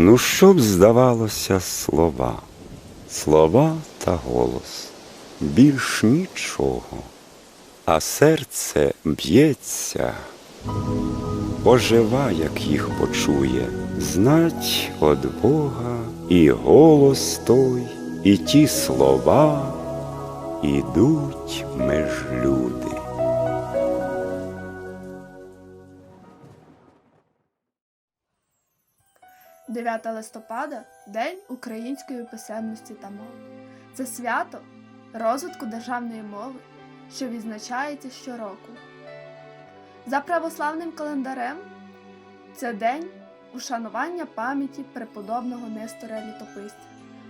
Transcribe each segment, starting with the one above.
Ну, що б здавалося слова, слова та голос, більш нічого, а серце б'ється, ожива, як їх почує, знать од Бога і голос той, і ті слова ідуть меж люди. – 9 листопада День української писемності та мови. Це свято розвитку державної мови, що відзначається щороку. За православним календарем це день ушанування пам'яті преподобного Нестора Літописця,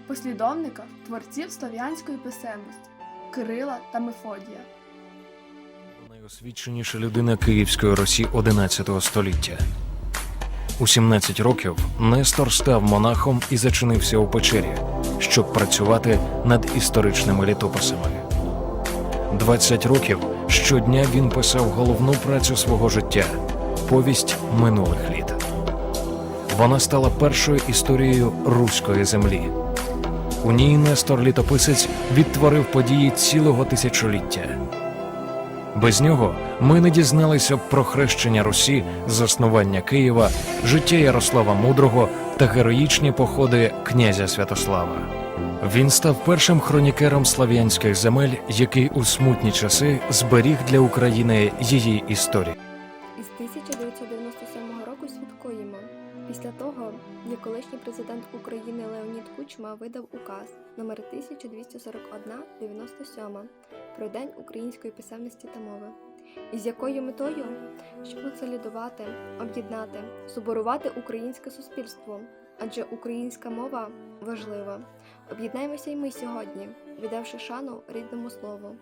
послідовника творців слов'янської писемності Кирила та Мефодія. Найосвіченіша людина Київської Русі XI століття. У 17 років Нестор став монахом і зачинився у печері, щоб працювати над історичними літописами. 20 років щодня він писав головну працю свого життя повість минулих літ. Вона стала першою історією руської землі. У ній Нестор літописець відтворив події цілого тисячоліття. Без нього ми не дізналися б про хрещення Русі, заснування Києва, життя Ярослава Мудрого та героїчні походи князя Святослава. Він став першим хронікером слав'янських земель, який у смутні часи зберіг для України її історію. Президент України Леонід Кучма видав указ номер 1241-97 про День української писемності та мови, із якою метою, щоб консолідувати, об'єднати, соборувати українське суспільство, адже українська мова важлива. Об'єднаємося й ми сьогодні, віддавши шану рідному слову,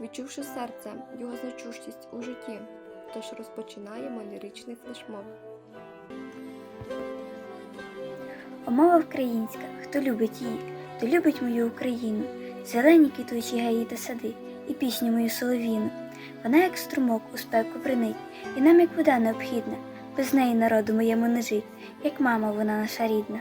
відчувши серце його значущість у житті. Тож розпочинаємо ліричний флешмоб. А мова українська, хто любить її, то любить мою Україну, зелені квітучі гаї та сади, і пісню мою соловіну. Вона, як струмок, у спеку бринить, і нам, як вода необхідна, без неї народу моєму не жить, як мама вона наша рідна.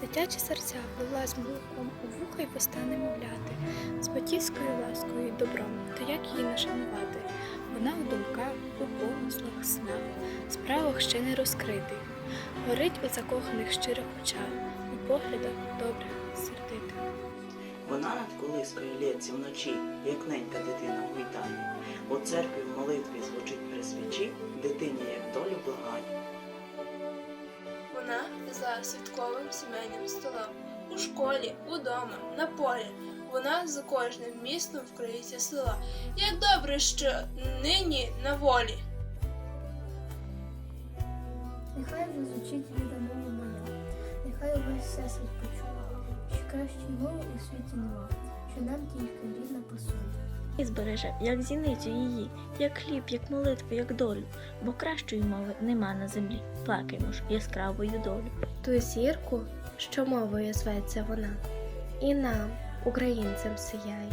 Дитячі серця влилась молоком у вуха й вуста немовляти, з батьківською ласкою й добром, то як її не шанувати? Вона у думках, у помислах, снах, справах ще не розкритих, горить у закоханих щирих очах, у поглядах добрих, сердитих. Вона над колискою лється вночі, як ненька дитина в гуйтані. У церкві в молитві звучить при свічі, дитині як долю благає. Вона за святковим сімейним столом. У школі, удома, на полі. Вона за кожним містом вкриється села. Як добре, що нині на волі. Нехай зазвучить рідна мова моя, нехай увесь всесвіт почує, що кращої мови у світі нема, що нам тільки рідна посуд. І збереже, як зіницю її, як хліб, як молитву, як долю, бо кращої мови нема на землі. Плакаймо ж яскравою долю. Ту зірку, що мовою зветься вона, і нам, українцям, сіяє.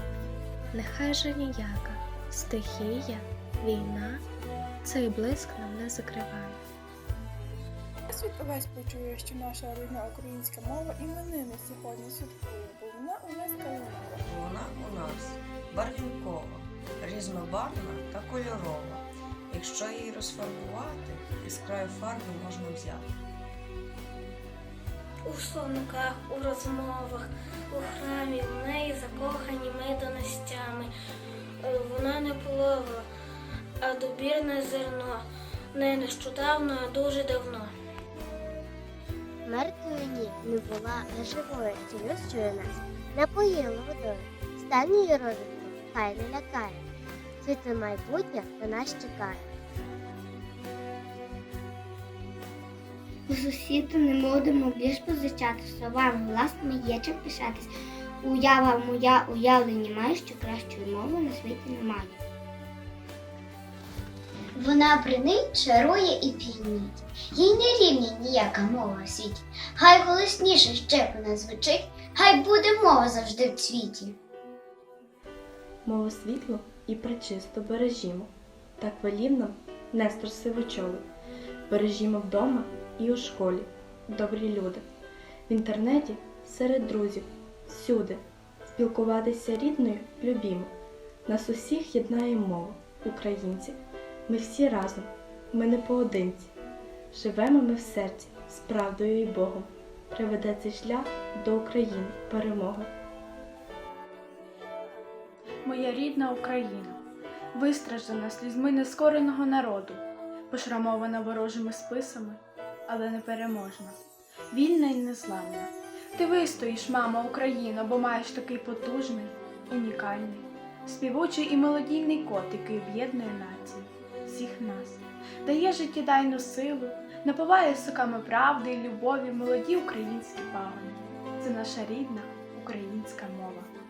Нехай же ніяка стихія, війна, цей блиск нам не закриває. Світ увесь почує, що наша рідна українська мова іменини сьогодні святкує, бо вона у нас калинова. Вона у нас барвінкова, різнобарвна та кольорова. Якщо її розфарбувати, із краю фарби можна взяти. У словниках, у розмовах, у храмі в неї закохані ми донестями. Е, Вона не полова, а добірне зерно. Не нещодавно, а дуже давно. Мертвої ні не була, а живою, цілющою нас напоїла водою. Стань її розвитку, хай не лякає. Світле майбутнє на нас чекає. У сусіду не будемо більш позичати словами власними є чим пишатись. Уява моя уявлення має, що кращої мови на світі немає. Вона бринить, чарує і п'янить. Їй не рівня ніяка мова в світі. Хай голосніше ще вона звучить, хай буде мова завжди в цвіті. Мова світло і пречисто бережімо. Так велів нам Нестор Сивочолий. Бережімо вдома і у школі добрі люди. В інтернеті серед друзів всюди. Спілкуватися рідною любімо. Нас усіх єднає мова українці. Ми всі разом, ми не поодинці. Живемо ми в серці з правдою і Богом. Приведе цей шлях до України перемоги. Моя рідна Україна, вистраждана слізьми нескореного народу, пошрамована ворожими списами, але непереможна, вільна і незламна. Ти вистоїш, мама Україна, бо маєш такий потужний, унікальний, співучий і мелодійний кот, який об'єднує нації, всіх нас, дає життєдайну силу, наповає соками правди і любові молоді українські пагони. Це наша рідна українська мова.